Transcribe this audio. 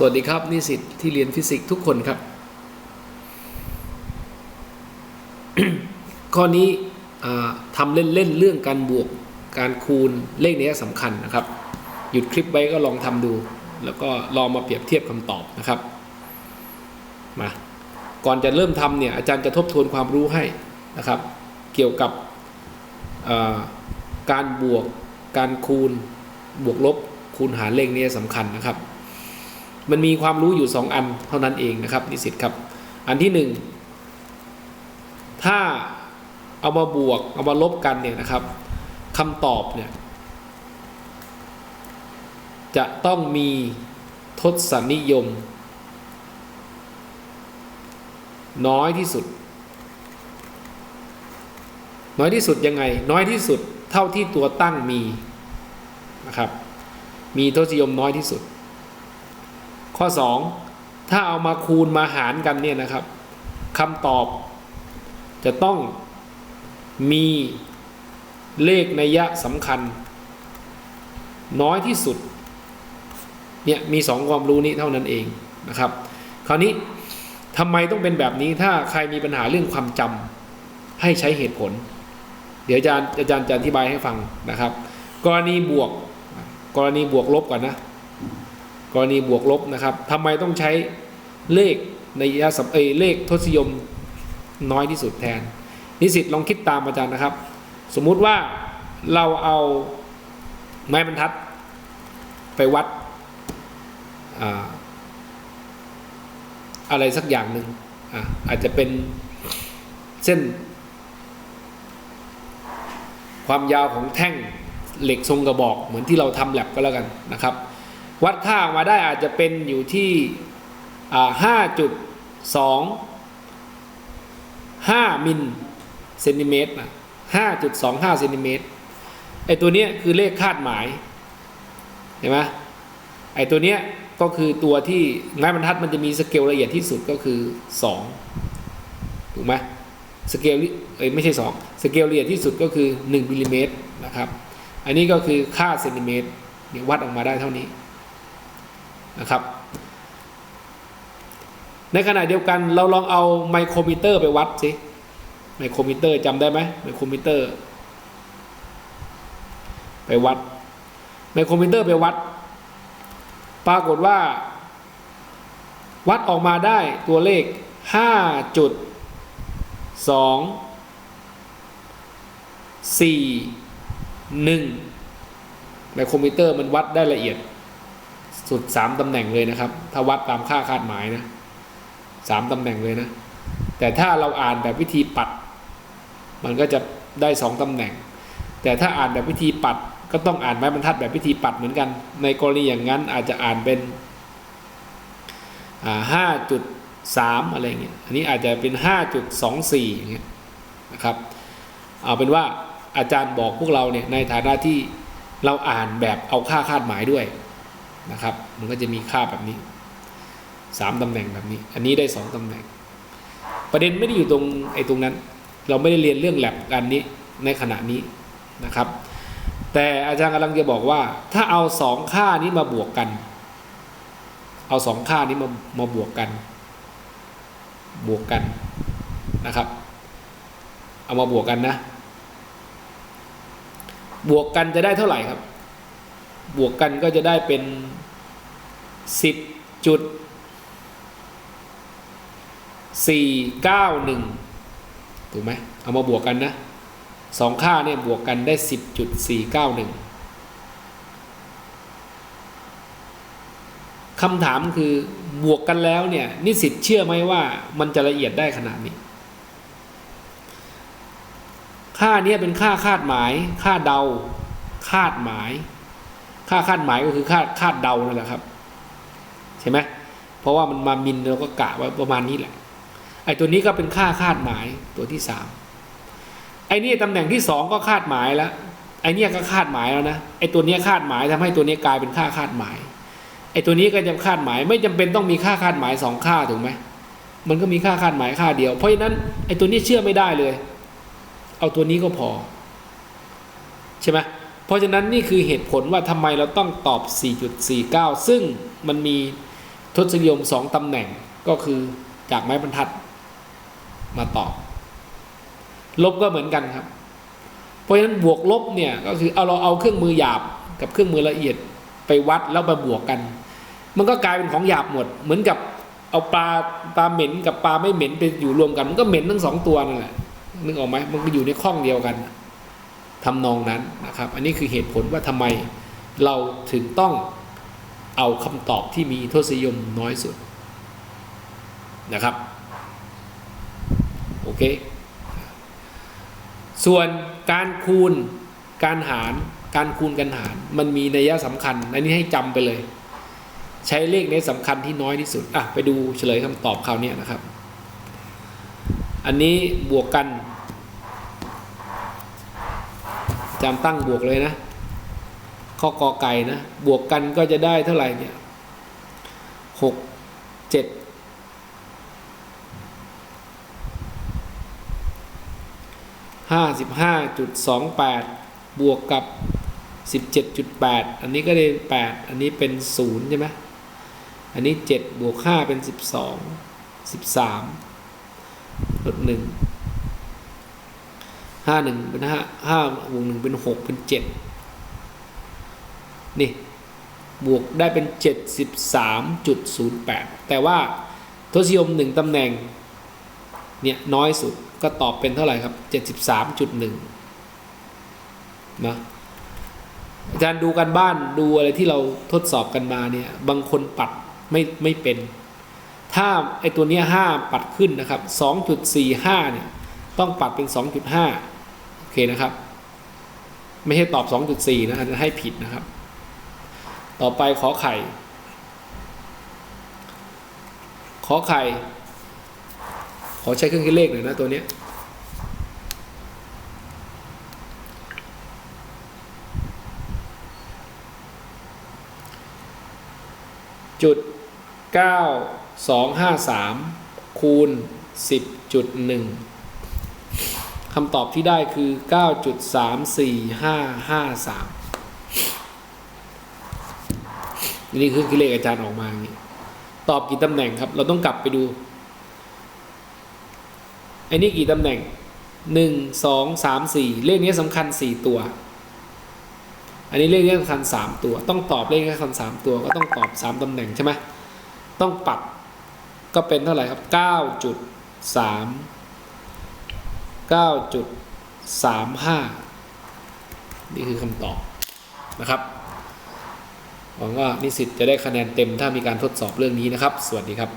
สวัสดีครับนิสิตที่เรียนฟิสิกส์ทุกคนครับ ข้อนี้ทำเล่นๆเรื่องการบวกการคูณเลขนี้สำคัญนะครับ หยุดคลิปไว้ก็ลองทำดู แล้วก็ลองมาเปรียบเทียบคำตอบนะครับมาก่อนจะเริ่มทำเนี่ยอาจารย์จะทบทวนความรู้ให้นะครับ เกี่ยวกับการบวกการคูณบวกลบคูณหารเลขนี้สำคัญนะครับ มันมีความรู้อยู่ 2 อันเท่านั้นเองนะครับ นิสิตครับ อันที่ 1 ถ้าเอามาบวก เอามาลบกันเนี่ยนะครับคำตอบเนี่ยจะต้องมีทศนิยม น้อยที่สุด น้อยที่สุดยังไง น้อยที่สุดเท่าที่ตัวตั้งมีนะครับ มีทศนิยมน้อยที่สุด ข้อ 2 ถ้าเอามาคูณมาหารกันเนี่ยนะครับคำตอบ จะต้องมีเลขนัยยะสำคัญ น้อยที่สุดเนี่ยมีสองความรู้นี้เท่านั้นเองนะครับ คราวนี้ทำไมต้องเป็นแบบนี้ถ้าใครมีปัญหาเรื่องความจำให้ใช้เหตุผล เดี๋ยวอาจารย์อาจารย์จะอธิบายให้ฟังนะครับ กรณีบวกกรณีบวกลบก่อนนะ กรณีบวกลบนะครับทำไมต้องใช้เลขในยะสัมเอเลขทศนิยมน้อยที่สุดแทน นิสิตลองคิดตามอาจารย์นะครับ สมมุติว่าเราเอาไม้บรรทัดไปวัดอาอะไรสักอย่างหนึ่งอาอาจจะเป็นเส้น ความยาวของแท่งเหล็กทรงกระบอกเหมือนที่เราทำแลบก็แล้วกันนะครับ วัดค่าออกมาได้อาจจะเป็นอยู่ที่ห้าจุดสองห้ามิลเซนติเมตรนะห้าจุดสองห้าเซนติเมตรไอตัวเนี้ยคือเลขคาดหมายเห็นไหมไอตัวเนี้ยก็คือตัวที่ไม้บรรทัดมันจะมีสเกลละเอียดที่สุดก็คือสองถูกไหมสเกลเอ้ยไม่ใช่สองสเกลละเอียดที่สุดก็คือหนึ่งมิลลิเมตรนะครับ อันนี้ก็คือค่าเซนติเมตรเนี่ยวัดออกมาได้เท่านี้ นะครับ ในขณะเดียวกันเราลองเอาไมโครมิเตอร์ไปวัดสิไมโครมิเตอร์จำได้ไหมไมโครมิเตอร์ ไปวัดไมโครมิเตอร์ไปวัด ปรากฏว่า วัดออกมาได้ตัวเลข5จุด2 4 1ไมโครมิเตอร์มันวัดได้ละเอียด สุด3ตำแหน่งเลยนะครับ ถ้าวัดตามค่าคาดหมายนะสามตำแหน่งเลยนะ แต่ถ้าเราอ่านแบบวิธีปัด มันก็จะได้สองตำแหน่ง แต่ถ้าอ่านแบบวิธีปัด ก็ต้องอ่านไม้บรรทัดแบบวิธีปัดเหมือนกัน ในกรณีอย่างนั้นอาจจะอ่านเป็นห้าจุดสามอะไรเงี้ย อันนี้อาจจะเป็นห้าจุดสองสี่อย่างเงี้ยนะครับ เอาเป็นว่าอาจารย์บอกพวกเราเนี่ยในฐานะที่เราอ่านแบบเอาค่าคาดหมายด้วย นะครับ มันก็จะมีค่าแบบนี้สามตำแหน่งแบบนี้ อันนี้ได้สองตำแหน่ง ประเด็นไม่ได้อยู่ตรงไอ้ตรงนั้น เราไม่ได้เรียนเรื่องแลบกันนี้ในขณะนี้นะครับ แต่อาจารย์กำลังจะบอกว่า ถ้าเอาสองค่านี้มาบวกกัน เอาสองค่านี้มามาบวกกัน บวกกันนะครับ เอามาบวกกันนะ บวกกันจะได้เท่าไหร่ครับ บวกกันก็จะได้เป็นสิบจุดสี่เก้าหนึ่งถูกไหมเอามาบวกกันนะสองค่าเนี่ยบวกกันได้สิบจุดสี่เก้าหนึ่งคำถามคือบวกกันแล้วเนี่ย นิสิตเชื่อไหมว่ามันจะละเอียดได้ขนาดนี้ ค่านี้เป็นค่าคาดหมาย ค่าเดา คาดหมาย ค่าคาดหมายก็คือค่าคาดเดานั่นแหละครับ ใช่ไหมเพราะว่ามันมามินเราก็กะไว้ประมาณนี้แหละไอ้ตัวนี้ก็เป็นค่าคาดหมายตัวที่สามไอ้นี่ตำแหน่งที่สองก็คาดหมายแล้วไอ้นี่ก็คาดหมายแล้วนะไอ้ตัวนี้คาดหมายทำให้ตัวนี้กลายเป็นค่าคาดหมายไอ้ตัวนี้ก็จะคาดหมายไม่จำเป็นต้องมีค่าคาดหมายสองค่าถูกไหมมันก็มีค่าคาดหมายค่าเดียว เพราะฉะนั้นไอ้ตัวนี้เชื่อไม่ได้เลย เอาตัวนี้ก็พอ ใช่ไหม เพราะฉะนั้นนี่คือเหตุผลว่าทำไมเราต้องตอบ 4.49 ซึ่งมันมีทศนิยมสองตำแหน่งก็คือจากไม้บรรทัดมาตอบ ลบก็เหมือนกันครับ เพราะฉะนั้นบวกลบเนี่ยก็คือเอาเราเอาเครื่องมือหยาบกับเครื่องมือละเอียดไปวัดแล้วมาบวกกัน มันก็กลายเป็นของหยาบหมด เหมือนกับเอาปลาปลาเหม็นกับปลาไม่เหม็นไปอยู่รวมกัน มันก็เหม็นทั้งสองตัวนั่นแหละนึกออกไหมมันก็อยู่ในข้องเดียวกัน ทำนองนั้นนะครับ อันนี้คือเหตุผลว่าทำไมเราถึงต้องเอาคำตอบที่มีทศนิยมน้อยสุดนะครับ โอเค ส่วนการคูณการหาร การคูณการหาร มันมีนัยสำคัญ อันนี้ให้จำไปเลย ใช้เลขในสำคัญที่น้อยที่สุด อะ ไปดูเฉลยคำตอบคราวนี้นะครับ อันนี้บวกกัน จำตั้งบวกเลยนะ ข้อกอไก่นะ บวกกันก็จะได้เท่าไหร่เนี่ยหกเจ็ดห้าสิบห้าจุดสองแปดบวกกับสิบเจ็ดจุดแปดอันนี้ก็ได้แปดอันนี้เป็นศูนย์ใช่ไหมอันนี้เจ็ดบวกห้าเป็นสิบสองสิบสามลดหนึ่ง ห้าหนึ่งเป็นห้าห้าบวกหนึ่งเป็นหกเป็นเจ็ดนี่บวกได้เป็น 73.08 แต่ว่าทศนิยมหนึ่งตำแหน่งเนี่ยน้อยสุดก็ตอบเป็นเท่าไหร่ครับ 73.1นะอาจารย์ดูกันบ้านดูอะไรที่เราทดสอบกันมาเนี่ยบางคนปัดไม่ไม่เป็น ถ้าไอตัวเนี้ย5ปัดขึ้นนะครับ 2.45เนี่ยต้องปัดเป็น 2.5โอเคนะครับ ไม่ให้ตอบ 2.4 นะอาจจะให้ผิดนะครับ ต่อไปขอไข่ ขอไข่ ขอใช้เครื่องคิดเลขหน่อยนะตัวเนี้ยจุดเก้าสองห้าสามคูณสิบจุดหนึ่ง คำตอบที่ได้คือเก้าจุดสามสี่ห้าห้าสามนี่คือเลขอาจารย์ออกมาอย่างนี้ ตอบกี่ตำแหน่งครับ เราต้องกลับไปดูไอ้นี่กี่ตำแหน่งหนึ่งสองสามสี่เลขนี้สำคัญสี่ตัว อันนี้เลขนี้สำคัญสามตัว ต้องตอบเลขนี้สำคัญสามตัว ก็ต้องตอบสามตำแหน่งใช่ไหมต้องปัดก็เป็นเท่าไหร่ครับเ9.35 นี่คือคำตอบนะครับ หวังว่านิสิตจะได้คะแนนเต็มถ้ามีการทดสอบเรื่องนี้นะครับ สวัสดีครับ